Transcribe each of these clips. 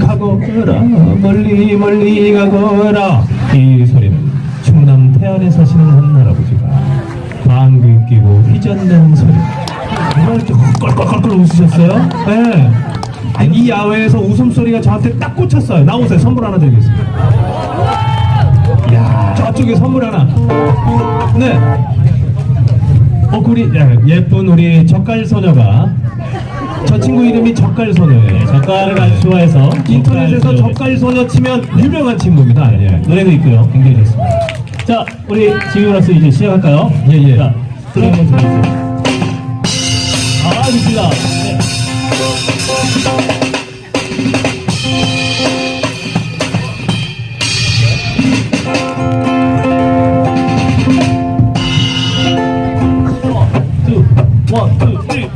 가거라. 멀리 멀리 가거라. 이 소리는 충남 태안에 사시는 한 할아버지가 방귀 끼고 휘젓는 소리. 정말 껄껄껄껄 웃으셨어요? 네. 아, 이 야외에서 웃음소리가 저한테 딱 꽂혔어요. 나오세요. 선물 하나 드리겠습니다. 야 저쪽에 선물 하나. 네. 어, 우리 야, 예쁜 우리 젓갈 소녀가 저 친구 이름이 젓갈 소녀예요. 젓갈을 아주 좋아해서 인터넷에서 젓갈 젓갈 소녀 치면 유명한 친구입니다. 예. 노래도 있고요. 굉장히 좋습니다. 자, 우리 지휘로서 이제 시작할까요? 예, 예. 자, 소리 한번 들어주세요. 아, 좋습니다. 네. one, two, three,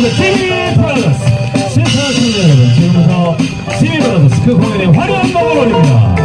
welcome from the TV Brothers. 시청하시는 여러분, 지금부터 TV Brothers 그 공연의 화려한 곡을 올립니다.